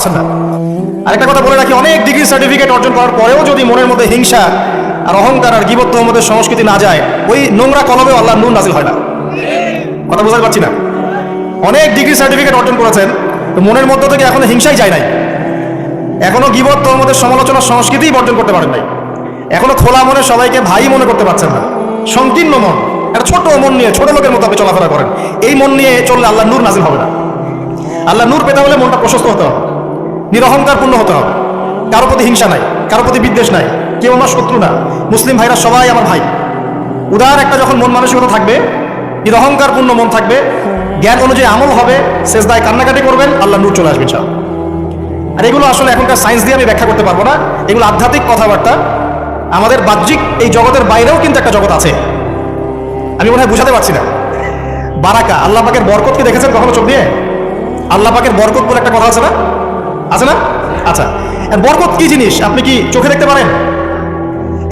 পারছেন না। আরেকটা কথা বলে রাখি, অনেক ডিগ্রি সার্টিফিকেট অর্জন করার পরেও যদি মনের মধ্যে হিংসা আর অহংকার আর গিবত্ব মধ্যে সংস্কৃতি না যায়, ওই নোংরা কলমেও আল্লাহ নূর নাজিল হয় না। কথা বোঝাতে পারছি না? অনেক ডিগ্রি সার্টিফিকেট অর্জন করেছেন, তো মনের মধ্য থেকে এখনও হিংসাই যায় নাই। এখনও গিবত তোর মধ্যে সংস্কৃতিই বর্জন করতে পারেন নাই। এখনও খোলা মনে সবাইকে ভাই মনে করতে পারছেন না। সংকীর্ণ মন, একটা ছোট মন নিয়ে, ছোট লোকের মতো আপনি চলাফেরা করেন। এই মন নিয়ে চললে আল্লাহ নূর নাজিল হবে না। আল্লাহ নূর পেতে হলে মনটা প্রশস্ত হতে হবে। নিরহংকার পূর্ণ হতে হবে। কারও প্রতি হিংসা নাই, কারও প্রতি বিদ্বেষ নাই, কেউ আমার শত্রু না। মুসলিম ভাইরা সবাই আমার ভাই। উদার একটা যখন মন মানসিকতা থাকবে নিরহংকার পূর্ণ মন থাকবে, জ্ঞান অনুযায়ী আমল হবে শেষদায় কান্নাকাটি করবেন, আল্লাহ নূর চলে আসবে ইনশাআল্লাহ। আর এগুলো আসলে এখনকার সায়েন্স দিয়ে আমি ব্যাখ্যা করতে পারব না। এগুলো আধ্যাত্মিক কথাবার্তা। আমাদের বাহ্যিক এই জগতের বাইরেও কিন্তু একটা জগৎ আছে। আমি মনে হয় বুঝাতে পারছি না। বারাকা, আল্লাহ পাকের বরকতকে দেখেছেন কখনো চোখ দিয়ে? আল্লাহ পাকের বরকত বলে একটা কথা আছে না? আছে না? আচ্ছা। বরকত কি জিনিস? আপনি কি চোখে দেখতে পারেন?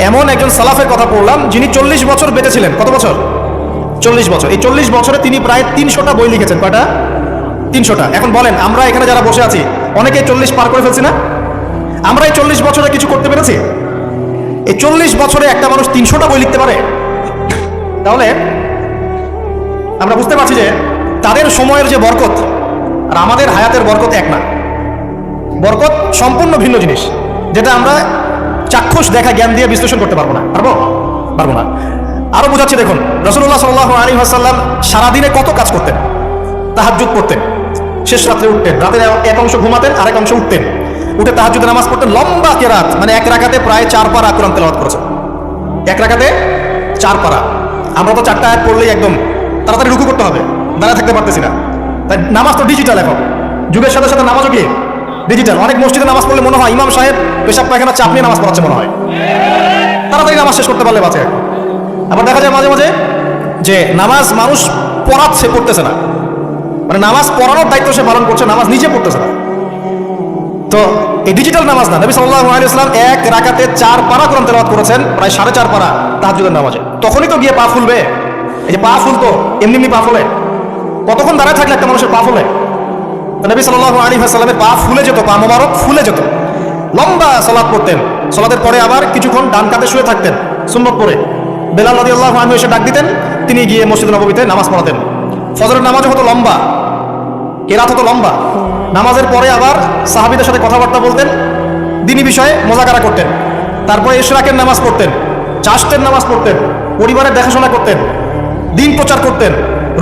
এমন একজন সালাফের কথা পড়লাম যিনি চল্লিশ বছর বেঁচে ছিলেন কত বছর? চল্লিশ বছর। এই চল্লিশ বছরে তিনি প্রায় তিনশোটা বই লিখেছেন। কয়টা? তিনশোটা। এখন বলেন, আমরা এখানে যারা বসে আছি অনেকে চল্লিশ পার করে ফেলছি না? আমরা এই চল্লিশ বছরে কিছু করতে পেরেছি? এই চল্লিশ বছরে একটা মানুষ তিনশোটা বই লিখতে পারে? তাহলে আমরা বুঝতে পারছি যে তাদের সময়ের যে বরকত আর আমাদের হায়াতের বরকত এক না। বরকত সম্পূর্ণ ভিন্ন জিনিস, যেটা আমরা চাক্ষুষ দেখা জ্ঞান দিয়ে বিশ্লেষণ করতে পারব না। পারব? পারব না। আরও বোঝাচ্ছি দেখুন রসুল্লাহ সাল্লাহ আলী হাসাল্লাম সারাদিনে কত কাজ করতেন? তাহাজুদ করতেন শেষ রাত্রে উঠতেন, রাতের এক অংশ ঘুমাতেন, আরেক অংশ উঠতেন। উঠে তাহাজুদে নামাজ পড়তেন লম্বা কেরাত মানে এক রাখাতে প্রায় চার পারা কোরআন তেলাওয়াত করেছেন। এক রাখাতে চার পারা। আমরা তো চারটা আয়াত পড়লেই একদম তাড়াতাড়ি রুকু করতে হবে দাঁড়া থাকতে পারতেছি না। তাই নামাজ তো ডিজিটাল এখন। যুগের সাথে সাথে নামাজও কি? ডিজিটাল অনেক মসজিদে নামাজ পড়লে মনে হয় ইমাম সাহেব পেশাব পায়খানা চাপ নিয়ে নামাজ পড়াচ্ছে মনে হয়। তাড়াতাড়ি নামাজ শেষ করতে পারলে বাঁচে। আবার দেখা যায় মাঝে মাঝে যে নামাজ মানুষ পড়াচ্ছে, পড়তেছে না। মানে নামাজ পড়ানোর দায়িত্ব সে পালন করছে, নামাজ নিজে পড়তেছে না। তো এই ডিজিটাল নামাজ না, নবী সাল্লাহ আলাইসলাম এক রাকাতে চার পারা কোরআন তেলাওয়াত করেছেন, প্রায় সাড়ে চার পারা তাহাজুদের নামাজে। তখনই তো গিয়ে পা ফুলবে। এই যে পা ফুলতো, এমনি এমনি পা ফুলে। কতক্ষণ দাঁড়ায় থাকলে একটা মানুষের পা ফুলে? নবী সাল্লাহ আলী সাল্লামের পা ফুলে যেত, পা মোবারক ফুলে যেত। লম্বা সলাদ পড়তেন। সলাদের পরে আবার কিছুক্ষণ ডান কাতে শুয়ে থাকতেন, সুন্নত পরে বেলাল নদী আল্লাহ আমি এসে ডাক দিতেন, তিনি গিয়ে মসজিদ নবীতে নামাজ পড়াতেন। ফজরের নামাজও হতো লম্বা, কেরাত হতো লম্বা। নামাজের পরে আবার সাহাবিদের সাথে কথাবার্তা বলতেন, দিনী বিষয়ে মজাকারা করতেন। তারপরে ইশরাকের নামাজ পড়তেন চাষের নামাজ পড়তেন, পরিবারের দেখাশোনা করতেন, দিন প্রচার করতেন।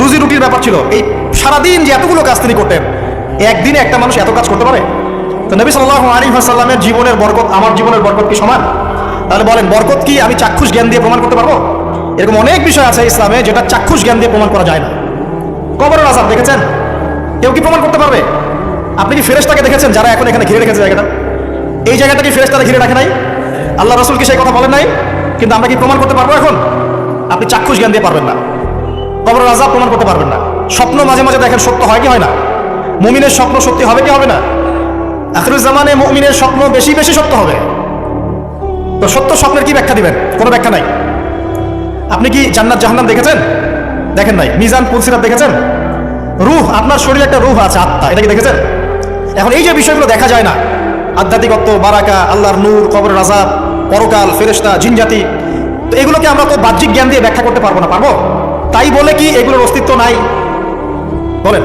রুজি রুটির ব্যাপার ছিল। এই সারাদিন যে এতগুলো কাজ তিনি করতেন একদিনে একটা মানুষ এত কাজ করতে পারে? তো নবী সাল্লাহ আলী সাল্লামের জীবনের বরকত, আমার জীবনের বরকত কি সমান? তাহলে বলেন, বরকত কি আমি চাক্ষুষ জ্ঞান দিয়ে প্রমাণ করতে পারব? এরকম অনেক বিষয় আছে ইসলামে যেটা চাক্ষুষ জ্ঞান দিয়ে প্রমাণ করা যায় না। কবরের আজাব, দেখেছেন? কেউ কি প্রমাণ করতে পারবে? আপনি কি ফেরেশতাকে দেখেছেন যারা এখন এখানে ঘিরে রেখেছে জায়গাটা? এই জায়গাটা কি ফেরেশতারা ঘিরে রাখে নাই? আল্লাহ রসুল কি সেই কথা বলেন নাই? কিন্তু আমরা কি প্রমাণ করতে পারব এখন? আপনি চাক্ষুষ জ্ঞান দিয়ে পারবেন না। কবরের আজাব প্রমাণ করতে পারবেন না। স্বপ্ন মাঝে মাঝে দেখেন সত্য হয় কি হয় না? মুমিনের স্বপ্ন সত্যি হবে কি হবে না? আখরুল জামানে মুমিনের স্বপ্ন বেশি বেশি সত্য হবে। তো সত্য স্বপ্নের কি ব্যাখ্যা দিবেন? কোনো ব্যাখ্যা নাই। আপনি কি জান্নাত জাহান্নাম দেখেছেন? দেখেন নাই। মিজান পুলসিরাত দেখেছেন? রুহ, আপনার শরীরে একটা রুহ আছে, আত্মা। এটা কি দেখেছেন? এখন এই যে বিষয়গুলো দেখা যায় না, আধ্যাত্মিকত্ব, বারাকা, আল্লাহর নূর কবর রাজাব পরকাল ফেরেস্তা জিনজাতি, তো এগুলোকে আমরা তো বাহ্যিক জ্ঞান দিয়ে ব্যাখ্যা করতে পারব না, পারব? তাই বলে কি এগুলোর অস্তিত্ব নাই? বলেন।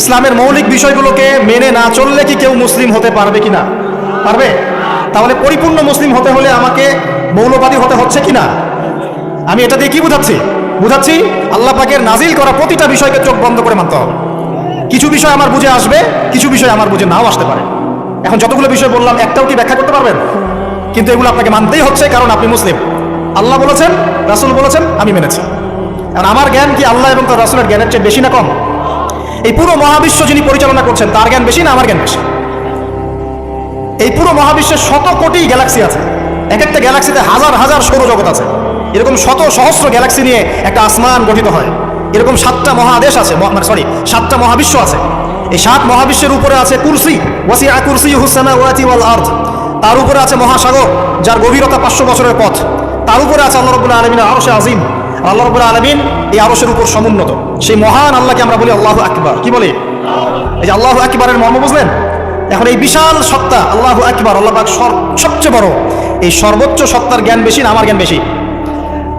ইসলামের মৌলিক বিষয়গুলোকে মেনে না চললে কি কেউ মুসলিম হতে পারবে কি না পারবে? তাহলে পরিপূর্ণ মুসলিম হতে হলে আমাকে মৌলবাদী হতে হচ্ছে কি না আমি এটা দিয়ে কি বুঝাচ্ছি? বুঝাচ্ছি আল্লাহ পাকের নাজিল করা প্রতিটা বিষয়কে চোখ বন্ধ করে মানতে হবে। কিছু বিষয় আমার বুঝে আসবে, কিছু বিষয় আমার বুঝে নাও আসতে পারে। এখন যতগুলো বিষয় বললাম, একটাও কি ব্যাখ্যা করতে পারবেন? কিন্তু এগুলো আপনাকে মানতেই হচ্ছে, কারণ আপনি মুসলিম। আল্লাহ বলেছেন, রাসুল বলেছেন, আমি মেনেছি। কারণ আমার জ্ঞান কি আল্লাহ এবং তার রাসুলের জ্ঞানের চেয়ে বেশি না কম? এই পুরো মহাবিশ্ব যিনি পরিচালনা করছেন, তার জ্ঞান বেশি না আমার জ্ঞান বেশি? এই পুরো মহাবিশ্বের শত কোটি গ্যালাক্সি আছে। এক একটা গ্যালাক্সিতে হাজার হাজার সৌরজগৎ আছে। এরকম শত সহস্র গ্যালাক্সি নিয়ে একটা আসমান গঠিত হয়। এরকম সাতটা মহাদেশ আছে মানে সরি সাতটা মহাবিশ্ব আছে। এই সাত মহাবিশ্বের উপরে আছে কুরসি ওয়াসিয়া কুরসি হুসানা ওয়াতি ওয়াল আর্থ তার উপরে আছে মহাসাগর, যার গভীরতা পাঁচশো বছরের পথ। তার উপরে আছে আল্লাহ রবুল্লাহ আলমিনের আরশে আজিম। আল্লাহ রবুল্লাহ আলমিন এই আরশের উপর সমুন্নত। সেই মহান আল্লাহকে আমরা বলি আল্লাহ আকবার। কি বলি? এই যে আল্লাহ আকবরের মর্ম বুঝলেন? এখন এই বিশাল সত্তা, আল্লাহ আকবার আল্লাহ সবচেয়ে বড়। এই সর্বোচ্চ সত্তার জ্ঞান বেশি না আমার জ্ঞান বেশি?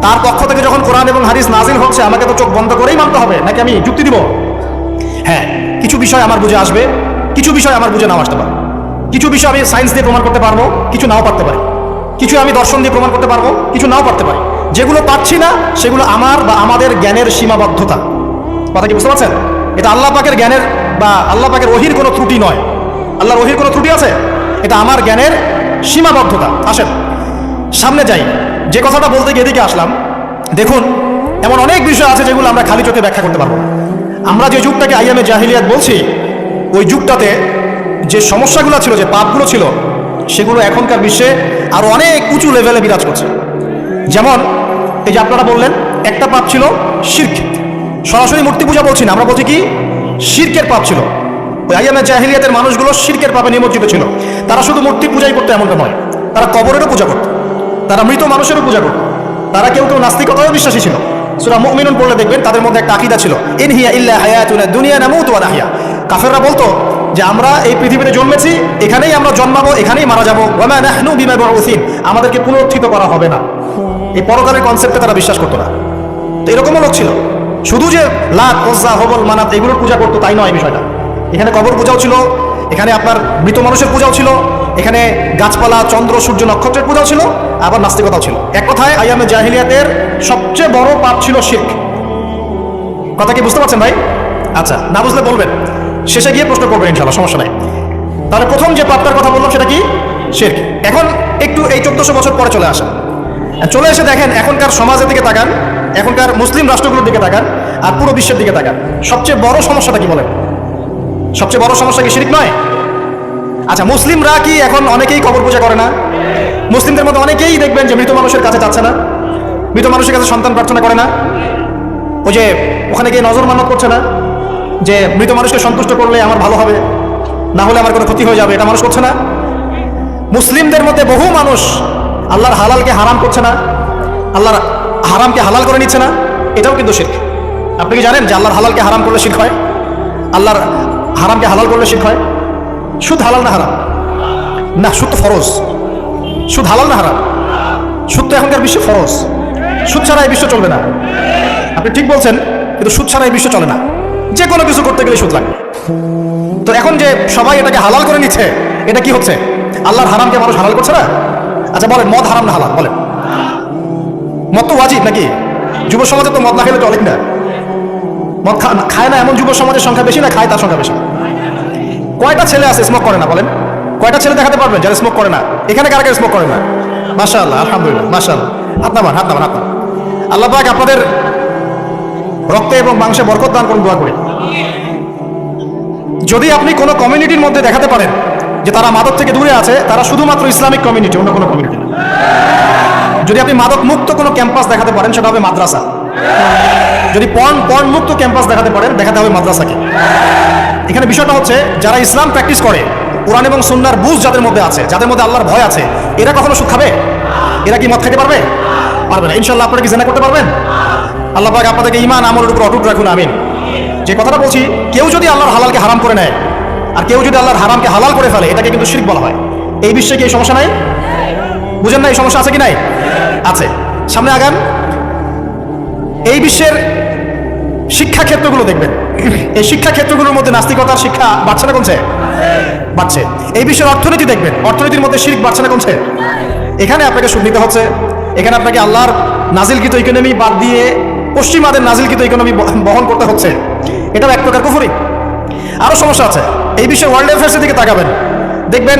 তার পক্ষ থেকে যখন কোরআন এবং হাদিস নাজিল হচ্ছে, আমাকে তো চোখ বন্ধ করেই মানতে হবে, নাকি আমি যুক্তি দিব? হ্যাঁ কিছু বিষয় আমার বুঝে আসবে, কিছু বিষয় আমার বুঝে নাও আসতে পারে। কিছু বিষয় আমি সায়েন্স দিয়ে প্রমাণ করতে পারব, কিছু নাও পারতে পারি। কিছু আমি দর্শন দিয়ে প্রমাণ করতে পারব, কিছু নাও পারতে পারি। যেগুলো পাচ্ছি না, সেগুলো আমার বা আমাদের জ্ঞানের সীমাবদ্ধতা। কথা কি বুঝতে পারছেন? এটা আল্লাহ পাকের জ্ঞানের বা আল্লাহ পাকের ওহির কোনো ত্রুটি নয়। আল্লাহর ওহির কোনো ত্রুটি আছে? এটা আমার জ্ঞানের সীমাবদ্ধতা। আসেন, সামনে যাই। যে কথাটা বলতে গিয়ে এদিকে আসলাম। দেখুন, এমন অনেক বিষয় আছে যেগুলো আমরা খালি চোখে ব্যাখ্যা করতে পারব আমরা যে যুগটাকে আইয়ামে জাহিলিয়াত বলছি, ওই যুগটাতে যে সমস্যাগুলো ছিল, যে পাপগুলো ছিল, সেগুলো এখনকার বিশ্বে আরও অনেক উঁচু লেভেলে বিরাজ করছে। যেমন, এই যে আপনারা বললেন, একটা পাপ ছিল শির্ক। সরাসরি মূর্তি পূজা বলছি না, আমরা বলছি কি? শির্কের পাপ ছিল। ওই আইয়ামে জাহিলিয়াতের মানুষগুলো শির্কের পাপে নিমজ্জিত ছিল। তারা শুধু মূর্তি পূজাই করতো এমনটা নয়, তারা কবরেরও পূজা করত, তারা মৃত মানুষেরও পূজা করত, তারা কেউ কেউ নাস্তিকতাও বিশ্বাসী ছিল। সুরা মুমিনুন পড়লে দেখবেন তাদের মধ্যে একটা আকিদা ছিল ইনহিয়া ইল্লা হায়াতুনা দুনিয়া নামুতু ওয়া নাহিয়া। কাফেররা বলতো যে, আমরা এই পৃথিবীতে জন্মেছি, এখানেই আমরা জন্মাবো, এখানেই মারা যাব। নাহনু আমাদেরকে পুনরুত্থিত করা হবে না। এই পরকালের কনসেপ্টে তারা বিশ্বাস করতো না। তো এরকমও লোক ছিল। শুধু যে লাত ওজ্জা হবল, মানাত, এগুলোর পূজা করতো, তাই নয় বিষয়টা। এখানে কবর পূজাও ছিল, এখানে আপনার মৃত মানুষের পূজাও ছিল, এখানে গাছপালা, চন্দ্র, সূর্য, নক্ষত্রের পূজাও ছিল, আবার নাস্তিকতাও ছিল। এক কথায় আইয়ামে জাহিলিয়াতের সবচেয়ে বড় পাপ ছিল শির্ক। কথা কি বুঝতে পারছেন ভাই? আচ্ছা না বুঝলে বলবেন। শেষে গিয়ে প্রশ্ন করবেন ইনশাল্লাহ সমস্যা নাই। তাহলে প্রথম যে পাপটার কথা বললাম, সেটা কি? শির্ক। এখন একটু এই চোদ্দশো বছর পরে চলে আসা চলে এসে দেখেন, এখনকার সমাজের দিকে তাকান এখনকার মুসলিম রাষ্ট্রগুলোর দিকে তাকান আর পুরো বিশ্বের দিকে তাকান। সবচেয়ে বড় সমস্যাটা কি বলেন? সবচেয়ে বড় সমস্যা কি শিরিক নয়? আচ্ছা মুসলিমরা কি এখন অনেকেই কবর পূজা করে না? মুসলিমদের মধ্যে অনেকেই দেখবেন যে মৃত মানুষের কাছে যাচ্ছে না। মৃত মানুষের কাছে সন্তান প্রার্থনা করে না। ওই যে ওখানে গিয়ে নজর মানত করছে না যে মৃত মানুষকে সন্তুষ্ট করলে আমার ভালো হবে, না হলে আমার কোনো ক্ষতি হয়ে যাবে, এটা মানুষ করছে না। মুসলিমদের মধ্যে বহু মানুষ আল্লাহর হালালকে হারাম করছে না। আল্লাহর হারামকে হালাল করে নিচ্ছে না, এটাও কিন্তু শির্ক। আপনি কি জানেন যে আল্লাহর হালালকে হারাম করলে শির্ক হয়? আল্লাহর হারামকে হালাল করলে শির্ক হয়? সুদ হালাল না হারাম? না, সুদ তো ফরজ। সুদ হালাল না হারাম? সুদ তো এখনকার বিশ্বে ফরজ। সুদ ছাড়া এই বিশ্ব চলবে না। আপনি ঠিক বলছেন, কিন্তু সুদ ছাড়া এই বিশ্ব চলে না। যে কোনো কিছু করতে গেলে সুদ লাগে। তো এখন যে সবাই এটাকে হালাল করে নিচ্ছে, এটা কি হচ্ছে? আল্লাহর হারামকে মানুষ হালাল করছে না? আচ্ছা বলেন, মদ হারাম না হালাল? বলেন। মদ তো ওয়াজিব নাকি? যুব সমাজে তো মদ না খেলে চলে না। মদ খায় না এমন যুব সমাজের সংখ্যা বেশি না, খায় তার সংখ্যা বেশি। কয়টা ছেলে আছে স্মোক করে না বলেন? কয়টা ছেলে দেখাতে পারবেন যারা স্মোক করে না? এখানে কারা কারা স্মোক করে না? মাশা আল্লাহ আলহামদুলিল্লাহ মাশা আল্লাহ হাত নামান হাত নামান হাত নামান। আল্লাহ পাক আপনাদের রক্তে এবং মাংসে বরকত দান করুন, দোয়া করি। যদি আপনি কোনো কমিউনিটির মধ্যে দেখাতে পারেন যে তারা মাদক থেকে দূরে আছে, তারা শুধুমাত্র ইসলামিক কমিউনিটি অন্য কোনো কমিউনিটি না। যদি আপনি মাদক মুক্ত কোনো ক্যাম্পাস দেখাতে পারেন, সেটা হবে মাদ্রাসা। যদি পর্ন পর্ন মুক্ত ক্যাম্পাস দেখাতে পারেন, দেখাতে হবে মাদ্রাসাকে। এখানে বিষয়টা হচ্ছে, যারা ইসলাম প্র্যাকটিস করে, কোরআন এবং সুন্নার বুঝ যাদের মধ্যে আছে, যাদের মধ্যে আল্লাহর ভয় আছে, এরা কখনো সুখ খাবে? এরা কি মদ খাইতে পারবে? পারবে না। ইনশাল্লাহ আপনারা কি জেনা করতে পারবেন? আল্লাহ পাক আপনাদেরকে ইমান আমলের উপর অটুট রাখুন, আমিন। যে কথাটা বলছি, কেউ যদি আল্লাহর হালালকে হারাম করে নেয়, আর কেউ যদি আল্লাহর হারামকে হালাল করে ফেলে, এটাকে কিন্তু শিরক বলা হয়। এই বিশ্বে কি এই সমস্যা নাই? বুঝেন না এই সমস্যা আছে কি নাই? আছে। সামনে আগান। এই বিশ্বের শিক্ষা ক্ষেত্রগুলো দেখবেন। এই শিক্ষা ক্ষেত্রগুলোর মধ্যে নাস্তিকতার শিক্ষা বাড়ছে না কমছে? বাড়ছে। এই বিশ্বের অর্থনীতি দেখবেন। অর্থনীতির মধ্যে শিরিক বাড়ছে না কমছে? এখানে আপনাকে সুখ নিতে হচ্ছে। এখানে আপনাকে আল্লাহর নাজিলকৃত ইকোনমি বাদ দিয়ে পশ্চিমাদের নাজিলকৃত ইকোনমি বহন করতে হচ্ছে। এটাও এক প্রকার কুফুরি। আরও সমস্যা আছে। এই বিশ্বের ওয়ার্ল্ড অ্যাফেয়ার্সের দিকে তাকাবেন। দেখবেন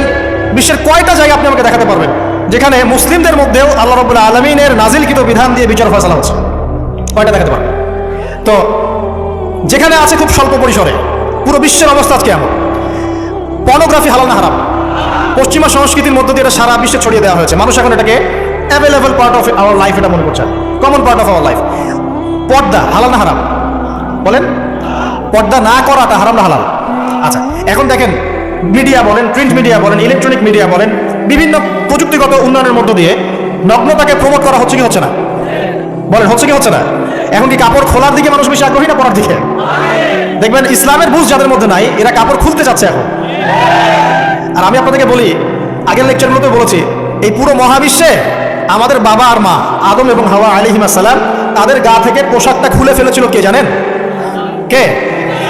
বিশ্বের কয়টা জায়গা আপনি আমাকে দেখাতে পারবেন? যেখানে মুসলিমদের মধ্যেও আল্লাহ রবুল্লা আলমিনের নাজিলকৃত বিধান দিয়ে বিচার ফয়সালা হচ্ছে। কয়টা দেখাতে পারবেন তো, যেখানে আছে খুব স্বল্প পরিসরে, পুরো বিশ্বের অবস্থা আজকে এমন। পর্নোগ্রাফি হালাল না হারাম। পশ্চিমা সংস্কৃতির মধ্য দিয়ে এটা সারা বিশ্বে ছড়িয়ে দেওয়া হয়েছে। মানুষ এখন এটাকে available part of our life এটা মনে করছে। Common part of our life পর্দা হালাল না হারাম? বলেন। পর্দা না করাটা হারাম না হালাল? আচ্ছা এখন দেখেন মিডিয়া বলেন প্রিন্ট মিডিয়া বলেন ইলেকট্রনিক মিডিয়া বলেন বিভিন্ন প্রযুক্তিগত উন্নয়নের মধ্য দিয়ে নগ্নতাকে প্রমোট করা হচ্ছে কি হচ্ছে না? বলেন, হচ্ছে কি হচ্ছে না? এখন কি কাপড় খোলার দিকে মানুষ বেশি আগ্রহী না পড়ার দিকে? দেখবেন ইসলামের বুঝ যাদের মধ্যে নাই, এরা কাপড় খুলতে যাচ্ছে এখন। আর আমি আপনাদেরকে বলি, আগের লেকচারগুলোতে বলেছি, এই পুরো মহাবিশ্বে আমাদের বাবা আর মা, আদম এবং হাওয়া আলিহিমা সালাম তাদের গা থেকে পোশাকটা খুলে ফেলেছিল কে জানেন? কে?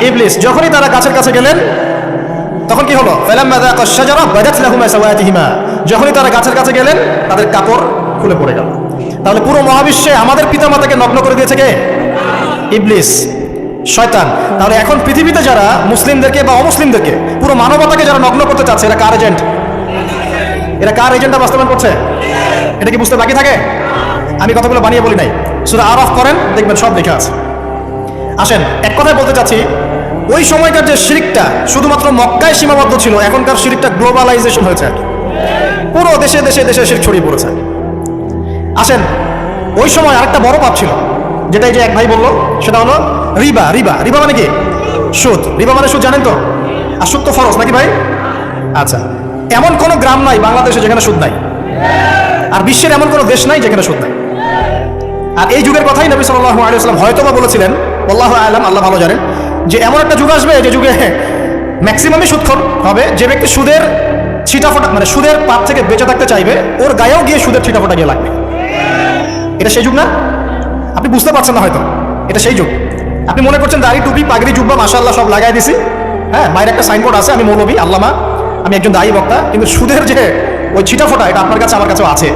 ইবলিস। যখনই তারা গাছের কাছে গেলেন তখন কি হলো? যখনই তারা গাছের কাছে গেলেন, তাদের কাপড় খুলে পড়ে গেল। তাহলে পুরো মহাবিশ্বে আমাদের পিতামাতাকে নগ্ন করে দিয়েছে কে? ইবলিস, শয়তান। তাহলে এখন পৃথিবীতে যারা মুসলিমদেরকে বা অমুসলিমদেরকে, পুরো মানবতাকে যারা নগ্ন করতে চাচ্ছে, এরা কার এজেন্ট এরা কার এজেন্টটা বাস্তবায়ন করছে? এটা কি বুঝতে বাকি থাকে? আমি কথাগুলো বানিয়ে বলি নাই। শুধু আর অফ করেন দেখবেন সব লেখা আছে। আসেন, এক কথায় বলতে চাচ্ছি ওই সময়কার যে শিরিকটা শুধুমাত্র মক্কায় সীমাবদ্ধ ছিল, এখনকার শিরিকটা গ্লোবালাইজেশন হয়েছে। পুরো দেশে দেশে দেশে শিরিক ছড়িয়ে পড়েছে। আসেন, ওই সময় আরেকটা বড় পাপ ছিল যেটা এই যে এক ভাই বলল, সেটা হলো রিবা রিবা। রিবা মানে কি? সুদ। রিবা মানে সুদ, জানেন তো? আর সুদ তো ফরজ, নাকি ভাই? আচ্ছা। এমন কোনো গ্রাম নাই বাংলাদেশে যেখানে সুদ নাই। আর বিশ্বের এমন কোনো দেশ নাই যেখানে সুদ নাই। আর এই যুগের কথাই নবী সাল্লাহ আলিয়াল্লাম হয়তো বা বলেছিলেন, আল্লাহ আলম, আল্লাহ ভালো জানেন। যে এমন একটা যুগ আসবে যে যুগে ম্যাক্সিমামই সুদখোর হবে। যে ব্যক্তি সুদের ছিটাফোটা মানে সুদের পাপ থেকে বেঁচে থাকতে চাইবে, ওর গায়েও গিয়ে সুদের ছিটাফোটা গিয়ে লাগবে। এটা সেই যুগ না? আপনি বুঝতে পারছেন না হয়তো। এটা সেই যুগ। আপনি মনে করছেন দাড়ি, টুপি, পাগড়ি, জুব্বা মাশাল্লাহ সব লাগাই দিছি? হ্যাঁ বাইরে একটা সাইনবোর্ড আছে, আমি মৌলবী, আল্লামা, আমি একজন দায়ী বক্তা। কিন্তু সুদের যে ওই ছিটাফোটা এটা আপনার কাছে, আমার কাছেও আছে।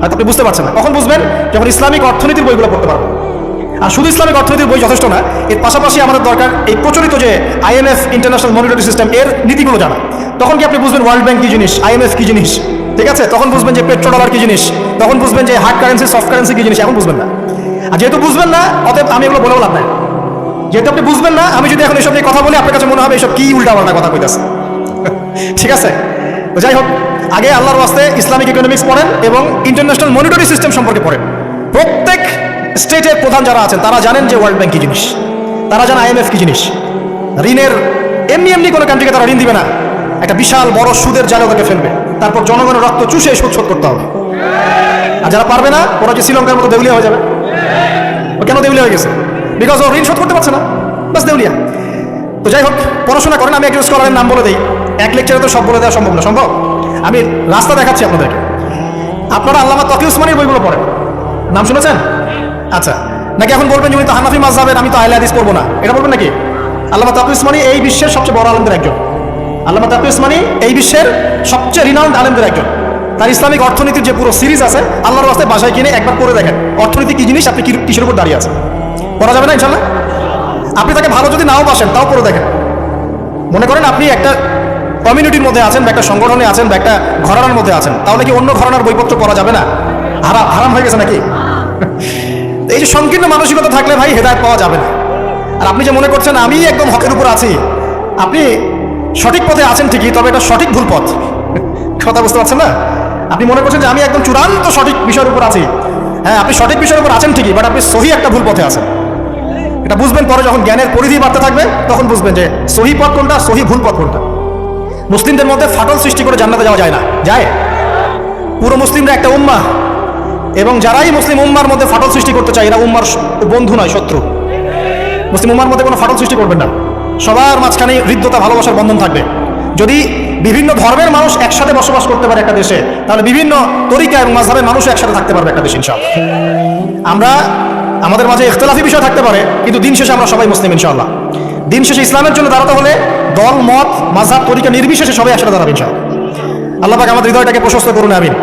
হয়তো আপনি বুঝতে পারছেন না। কখন বুঝবেন? যখন ইসলামিক অর্থনীতির বইগুলো পড়তে পারবেন। আর শুধু ইসলামিক অর্থনীতির বই যথেষ্ট না, এর পাশাপাশি আমাদের দরকার এই প্রচলিত যে আইএমএফ ইন্টারন্যাশনাল মনিটরি সিস্টেম এর নীতিগুলো জানা। তখন কি আপনি বুঝবেন ওয়ার্ল্ড ব্যাংক কি জিনিস আইএমএফ কি জিনিস? ঠিক আছে? তখন বুঝবেন যে পেট্রো ডলার কি জিনিস, তখন বুঝবেন যে হার্ড কারেন্সি সফট কারেন্সি কি জিনিস, এখন বুঝবেন না। আর যেহেতু বুঝবেন না, অতএব আমি এগুলো বলেও লাভ নাই। যেহেতু আপনি বুঝবেন না, আমি যদি এখন এসব নিয়ে কথা বলি, আপনার কাছে মনে হবে এসব কি উল্টা পাল্টা কথা কইতেছে। ঠিক আছে? যাই হোক, আগে আল্লাহর ওয়াস্তে ইসলামিক ইকোনমিক্স পড়েন এবং ইন্টারন্যাশনাল মনিটরি সিস্টেম সম্পর্কে পড়েন। প্রত্যেক স্টেটের প্রধান যারা আছেন, তারা জানেন যে ওয়ার্ল্ড ব্যাংক কি জিনিস। তারা জানে আইএমএফ কি জিনিস। ঋণের এমনি এমনি কোনো কান্ট্রিকে তারা ঋণ দিবে না। একটা বিশাল বড় সুদের জালে ওদেরকে ফেলবে। তারপর জনগণের রক্ত চুষে সুদ শোধ করতে হবে। আর যারা পারবে না, ওরা যে শ্রীলঙ্কার মতো দেউলিয়া হয়ে যাবে? ও কেন দেউলিয়া হয়ে গেছে? বিকজ ও ঋণ শোধ করতে পারছে না। বাস দেউলিয়া। তো যাই হোক, পড়াশোনা করেন, আমি একজন স্কলারের নাম বলে দিই। এক লেকচারে তো সব বলে দেওয়া সম্ভব না, সম্ভব? আমি রাস্তা দেখাচ্ছি আপনাদেরকে। আপনারা আল্লামা তকি উসমানির বইগুলো পড়েন। নাম শুনেছেন? আচ্ছা নাকি এখন বলবেন যে উনি তো হানাফি মাঝহাবের আমি তো আহলে হাদিস পড়ব না? এটা বলবেন নাকি? আল্লামা তকি উসমানি এই বিশ্বের সবচেয়ে বড় আলমদের একজন। আল্লামা তকি উসমানি এই বিশ্বের সবচেয়ে রিনাউন্ড আলেমদের একজন। তার ইসলামিক অর্থনীতির যে পুরো সিরিজ আছে, আল্লাহর রাস্তায় বাসায় কিনে একবার পড়ে দেখেন। অর্থনীতি কি জিনিস, আপনি কিসের উপর দাঁড়িয়ে আছেন? পড়া যাবে না ইনশাল্লাহ আপনি তাকে ভালো যদি নাও বাসেন, তাও পড়ে দেখেন। মনে করেন আপনি একটা কমিউনিটির মধ্যে আছেন বা একটা সংগঠনে আছেন বা একটা ঘরানার মধ্যে আছেন তাহলে কি অন্য ঘরানার বইপত্র পড়া যাবে না? হারাম হারাম হয়ে গেছে নাকি? এই যে সংকীর্ণ মানসিকতা থাকলে ভাই হেদায়ত পাওয়া যাবে না। আর আপনি যে মনে করছেন আমি একদম হকের উপর আছি, আপনি সঠিক পথে আছেন ঠিকই, তবে এটা সঠিক ভুল পথ। কথা বুঝতে পারছেন না? আপনি মনে করছেন যে আমি একদম চূড়ান্ত সঠিক বিষয়ের উপর আছি। হ্যাঁ আপনি সঠিক বিষয়ের উপর আছেন ঠিকই বাট আপনি সহি একটা ভুল পথে আছেন। এটা বুঝবেন পরে যখন জ্ঞানের পরিধি বাড়তে থাকবে, তখন বুঝবেন যে সহি পথ কোনটা, সহি ভুল পথ কোনটা। মুসলিমদের মধ্যে ফাটল সৃষ্টি করে জান্নাতে যাওয়া যায় না। যায়? পুরো মুসলিমরা একটা উম্মা এবং যারাই মুসলিম উম্মার মধ্যে ফাটল সৃষ্টি করতে চায়, এরা উম্মার বন্ধু নয়, শত্রু। মুসলিম উম্মার মধ্যে কোনো ফাটল সৃষ্টি করবেন না। সবার মাঝখানে হৃদ্যতা, ভালোবাসার বন্ধন থাকবে। যদি বিভিন্ন ধর্মের মানুষ একসাথে বসবাস করতে পারে একটা দেশে, তাহলে বিভিন্ন তরিকা এবং মাঝহের মানুষ একসাথে থাকতে পারবে একটা দেশ, ইনশাআল্লাহ। আমরা, আমাদের মাঝে ইখতলাফি বিষয় থাকতে পারে, কিন্তু দিন শেষে আমরা সবাই মুসলিম, ইনশাআল্লাহ। দিন শেষে ইসলামের জন্য দাঁড়াতে হলে দল, মত, মাঝহাব, তরিকা নির্বিশেষে সবাই একসাথে দাঁড়াবে, ইনশাআল্লাহ। আল্লাহ পাক আমাদের হৃদয়টাকে প্রশস্ত করুন, আমিন।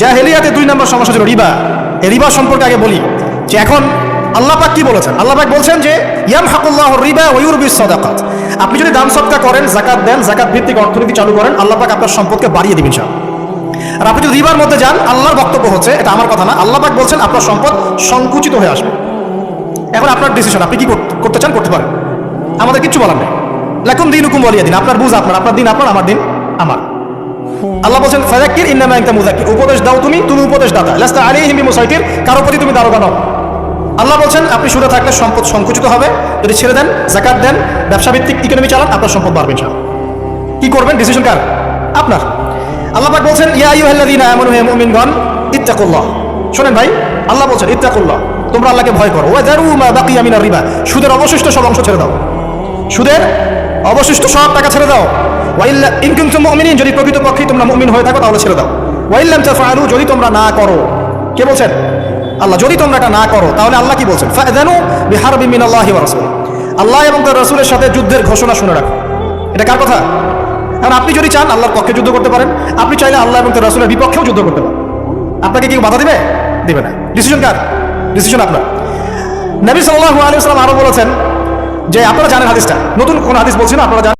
জাহেলিয়াতে দুই নম্বর সমস্যা ছিল রিবা। এই রিবা সম্পর্কে আগে বলি যে এখন আল্লাহ পাক কি বলেছেন? আল্লাহ পাক বলছেন যে ইয়াম হাকুল্লাহ রিবা ওয়ুরবিস সদাকাত। আপনি যদি দান সদকা করেন জাকাত দেন জাকাত ভিত্তিক অর্থনীতি চালু করেন, আল্লাহ পাক আপনার সম্পদকে বাড়িয়ে দিবেন ইনশাআল্লাহ। আর আপনি যদি রিবার মধ্যে যান, আল্লাহর বক্তব্য হচ্ছে, এটা আমার কথা না, আল্লাহ পাক বলছেন আপনার সম্পদ সংকুচিত হয়ে আসবে। এখন আপনার ডিসিশন আপনি কি করতে চান, করতে পারেন। আমাদের কিচ্ছু বলার নেই। লেখুন দিন হুকুম বলিয়ে দিন আপনার বুঝ আপনার আপনার দিন আপনার, আমার দিন আমার। আল্লাহ বলছেন ফাজাক্কির ইন্নামা আনতা মুযাক্কির। উপদেশ দাও তুমি তুমি উপদেশ দাতা লাস্তা আলাইহিম বিমুসাইতির, কারও প্রতি তুমি দারোগা নও। আল্লাহ বলছেন, আপনি থাকলে সম্পদ সংকুচিত হবে। যদি ছেড়ে দেন জাকাত দেন ব্যবসা ভিত্তিক ইকোনমি চালান, আপনার সম্পদ বাড়বে কি করবেন? ডিসিশন কার? আপনার। আল্লাহ পাক বলছেন, ইয়া আইয়ুহাল্লাযীনা আমানু, হে মুমিনগণ, ইত্তাকুল্লাহ। শুনেন ভাই, আল্লাহ বলছেন, ইত্তাকুল্লাহ, তোমরা আল্লাহকে ভয় করো। ওয়া যারু মা বাকিয়া মিনার রিবা। সুদের অবশিষ্ট সব অংশ ছেড়ে দাও। সুদের অবশিষ্ট সব টাকা ছেড়ে দাও। ওয়াইল্লা ইন কুনতুম মুমিনিন, যদি প্রকৃতপক্ষে তোমরা মুমিন হয়ে থাকো, তাহলে ছেড়ে দাও। ওয়াইল্লাম তাফআলু, যদি তোমরা না করো, কে বলছেন? আল্লাহ, যদি তোমরা এটা না করো, তাহলে আল্লাহ কি বলছেন? ফাযানু বিহারবিন মিনাল্লাহি ওয়া রাসূল আল্লাহ এবং তার রাসূলের সাথে যুদ্ধের ঘোষণা শুনে রাখো। এটা কার কথা? কারণ আপনি যদি চান, আল্লাহর পক্ষে যুদ্ধ করতে পারেন। আপনি চাইলে আল্লাহ এবং তার রাসূলের বিপক্ষেও যুদ্ধ করতে পারেন। আপনাকে কি কেউ বাধা দিবে? দিবে না। ডিসিশন কার? ডিসিশন আপনার। নবী সাল্লাল্লাহু আলাইহি ওয়াসাল্লাম আরও বলেছেন যে, আপনারা জানেন হাদিসটা। নতুন কোন হাদিস বলছি না, আপনারা জানেন।